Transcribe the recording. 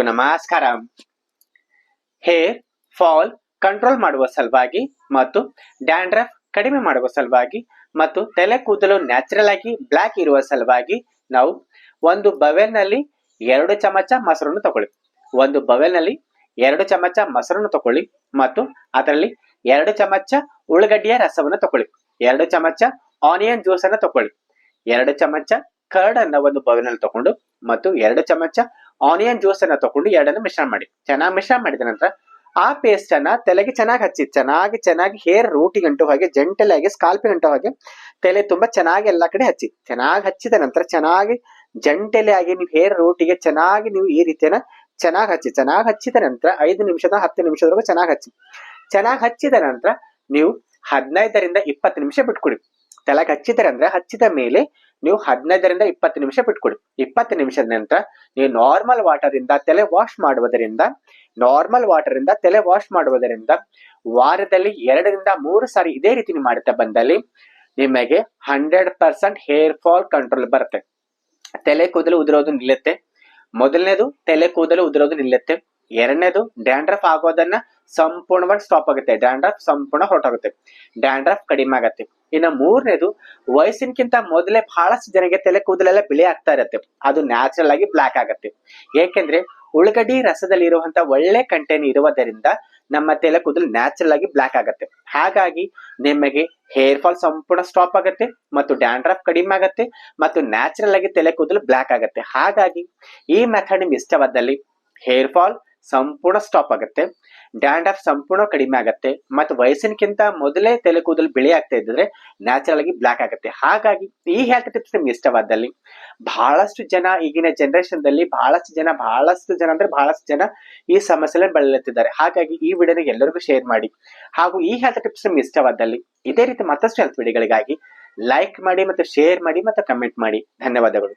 ನಮಸ್ಕಾರ hair fall, control ಮಾಡುವ ಸಲುವಾಗಿ ಮತ್ತು ಡ್ಯಾಂಡ್ರಫ್ ಕಡಿಮೆ ಮಾಡುವ ಸಲುವಾಗಿ ಮತ್ತು ತಲೆ ಕೂದಲು ನ್ಯಾಚುರಲ್ ಆಗಿ ಬ್ಲ್ಯಾಕ್ ಇರುವ ಸಲುವಾಗಿ ನಾವು ಒಂದು ಬವೆಲ್ನಲ್ಲಿ ಎರಡು ಚಮಚ ಮೊಸರನ್ನು ತಗೊಳ್ಳಿ. ಒಂದು ಬವೆಲ್ನಲ್ಲಿ ಎರಡು ಚಮಚ ಮೊಸರನ್ನು ತಗೊಳ್ಳಿ ಮತ್ತು ಅದರಲ್ಲಿ ಎರಡು ಚಮಚ ಉಳ್ಳಗಡ್ಡಿಯ ರಸವನ್ನು ತಗೊಳ್ಳಿ. ಎರಡು ಚಮಚ ಆನಿಯನ್ ಜ್ಯೂಸ್ ಅನ್ನು ತಗೊಳ್ಳಿ. ಎರಡು ಚಮಚ ಕರ್ಡ್ ಅನ್ನ ಒಂದು ಬೌಲ್ನಲ್ಲಿ ತಗೊಂಡು ಮತ್ತು ಎರಡು ಚಮಚ ಆನಿಯನ್ ಜ್ಯೂಸ್ ಅನ್ನ ತಗೊಂಡು ಎರಡನ್ನು ಮಿಶ್ರಣ ಮಾಡಿ. ಚೆನ್ನಾಗಿ ಮಿಶ್ರಣ ಮಾಡಿದ ನಂತರ ಆ ಪೇಸ್ಟ್ ಅನ್ನ ತಲೆಗೆ ಚೆನ್ನಾಗಿ ಹಚ್ಚಿ, ಚೆನ್ನಾಗಿ ಚೆನ್ನಾಗಿ ಹೇರ್ ರೂಟಿಗೆ ಅಂಟು ಹಾಗೆ ಜಂಟಲ್ ಆಗಿ ಸ್ಕಾಲ್ಪಿಗೆ ಅಂಟು ಹಾಗೆ ತಲೆ ತುಂಬಾ ಚೆನ್ನಾಗಿ ಎಲ್ಲಾ ಕಡೆ ಹಚ್ಚಿ. ಚೆನ್ನಾಗಿ ಹಚ್ಚಿದ ನಂತರ ಚೆನ್ನಾಗಿ ಜಂಟೆಲೆ ಆಗಿ ನೀವು ಹೇರ್ ರೂಟಿಗೆ ಚೆನ್ನಾಗಿ ನೀವು ಈ ರೀತಿಯನ್ನ ಚೆನ್ನಾಗಿ ಹಚ್ಚಿ, ಚೆನ್ನಾಗಿ ಹಚ್ಚಿದ ನಂತರ ಐದು ನಿಮಿಷದ, ಹತ್ತು ನಿಮಿಷದವರೆಗೂ ಚೆನ್ನಾಗಿ ಹಚ್ಚಿ. ಚೆನ್ನಾಗಿ ಹಚ್ಚಿದ ನಂತರ ನೀವು ಹದಿನೈದರಿಂದ ಇಪ್ಪತ್ತು ನಿಮಿಷ ಬಿಟ್ಕೊಡಿ. ತಲೆಗೆ ಹಚ್ಚಿದ್ರೆ ಅಂದ್ರೆ ಹಚ್ಚಿದ ಮೇಲೆ ನೀವು ಹದಿನೈದರಿಂದ ಇಪ್ಪತ್ತು ನಿಮಿಷ ಬಿಟ್ಕೊಡಿ. ಇಪ್ಪತ್ತು ನಿಮಿಷದ ನಂತರ ನೀವು ನಾರ್ಮಲ್ ವಾಟರ್ ಇಂದ ತಲೆ ವಾಶ್ ಮಾಡುವುದರಿಂದ ನಾರ್ಮಲ್ ವಾಟರ್ ಇಂದ ತಲೆ ವಾಶ್ ಮಾಡುವುದರಿಂದ ವಾರದಲ್ಲಿ ಎರಡರಿಂದ ಮೂರು ಸಾರಿ ಇದೇ ರೀತಿ ನೀವು ಮಾಡುತ್ತಾ ಬಂದಲ್ಲಿ ನಿಮಗೆ hundred percent hair fall control ಬರುತ್ತೆ. ತಲೆ ಕೂದಲು ಉದುರೋದು ನಿಲ್ಲುತ್ತೆ. ಮೊದಲನೇದು ತಲೆ ಕೂದಲು ಉದುರೋದು ನಿಲ್ಲುತ್ತೆ. ಎರಡನೇದು ಡ್ಯಾಂಡ್ರಫ್ ಆಗೋದನ್ನ ಸಂಪೂರ್ಣವಾಗಿ ಸ್ಟಾಪ್ ಆಗುತ್ತೆ. ಡ್ಯಾಂಡ್ರಫ್ ಸಂಪೂರ್ಣ ಹೊರಟೋಗುತ್ತೆ. ಡ್ಯಾಂಡ್ರಫ್ ಕಡಿಮೆ ಆಗತ್ತೆ. ಇನ್ನು ಮೂರನೇದು, ವಯಸ್ಸಿನಕ್ಕಿಂತ ಮೊದಲೇ ಬಹಳಷ್ಟು ಜನಕ್ಕೆ ತಲೆ ಕೂದಲೆಲ್ಲ ಬಿಳಿ ಆಗ್ತಾ ಇರುತ್ತೆ. ಅದು ನ್ಯಾಚುರಲ್ ಆಗಿ ಬ್ಲಾಕ್ ಆಗುತ್ತೆ. ಏಕೆಂದ್ರೆ ಉಳ್ಳಗಡ್ಡಿ ರಸದಲ್ಲಿ ಇರುವಂತ ಒಳ್ಳೆ ಕಂಟೆಂಟ್ ಇರುವುದರಿಂದ ನಮ್ಮ ತಲೆ ಕೂದಲು ನ್ಯಾಚುರಲ್ ಆಗಿ ಬ್ಲಾಕ್ ಆಗುತ್ತೆ. ಹಾಗಾಗಿ ನಿಮಗೆ ಹೇರ್ ಫಾಲ್ ಸಂಪೂರ್ಣ ಸ್ಟಾಪ್ ಆಗುತ್ತೆ ಮತ್ತು ಡ್ಯಾಂಡ್ರಫ್ ಕಡಿಮೆ ಆಗತ್ತೆ ಮತ್ತು ನ್ಯಾಚುರಲ್ ಆಗಿ ತಲೆ ಕೂದಲು ಬ್ಲಾಕ್ ಆಗುತ್ತೆ. ಹಾಗಾಗಿ ಈ ಮೆಥಡ್ ನಿಮ್ಗೆ ಇಷ್ಟವಾದಲ್ಲಿ ಹೇರ್ ಫಾಲ್ ಸಂಪೂರ್ಣ ಸ್ಟಾಪ್ ಆಗುತ್ತೆ. ಡ್ಯಾಂಡ್ರಫ್ ಸಂಪೂರ್ಣ ಕಡಿಮೆ ಆಗುತ್ತೆ. ಮತ್ತು ವಯಸ್ಸಿನಕ್ಕಿಂತ ಮೊದಲೇ ತಲೆ ಕೂದಲು ಬಿಳಿ ಆಗ್ತಾ ಇದ್ದರೆ ನ್ಯಾಚುರಲ್ ಆಗಿ ಬ್ಲಾಕ್ ಆಗುತ್ತೆ. ಹಾಗಾಗಿ ಈ ಹೆಲ್ತ್ ಟಿಪ್ಸ್ ನಿಮ್ಗೆ ಇಷ್ಟವಾದಲ್ಲಿ ಬಹಳಷ್ಟು ಜನ ಈಗಿನ ಜನರೇಷನ್ ದಲ್ಲಿ ಬಹಳಷ್ಟು ಜನ ಬಹಳಷ್ಟು ಜನ ಅಂದ್ರೆ ಬಹಳಷ್ಟು ಜನ ಈ ಸಮಸ್ಯೆನ ಬಳಲುತ್ತಿದ್ದಾರೆ. ಹಾಗಾಗಿ ಈ ವಿಡಿಯೋನ ಎಲ್ಲರಿಗೂ ಶೇರ್ ಮಾಡಿ. ಹಾಗೂ ಈ ಹೆಲ್ತ್ ಟಿಪ್ಸ್ ನಿಮ್ಗೆ ಇಷ್ಟವಾದಲ್ಲಿ ಇದೇ ರೀತಿ ಮತ್ತಷ್ಟು ಹೆಲ್ತ್ ವಿಡಿಯೋಗಳಿಗಾಗಿ ಲೈಕ್ ಮಾಡಿ ಮತ್ತು ಶೇರ್ ಮಾಡಿ ಮತ್ತು ಕಮೆಂಟ್ ಮಾಡಿ. ಧನ್ಯವಾದಗಳು.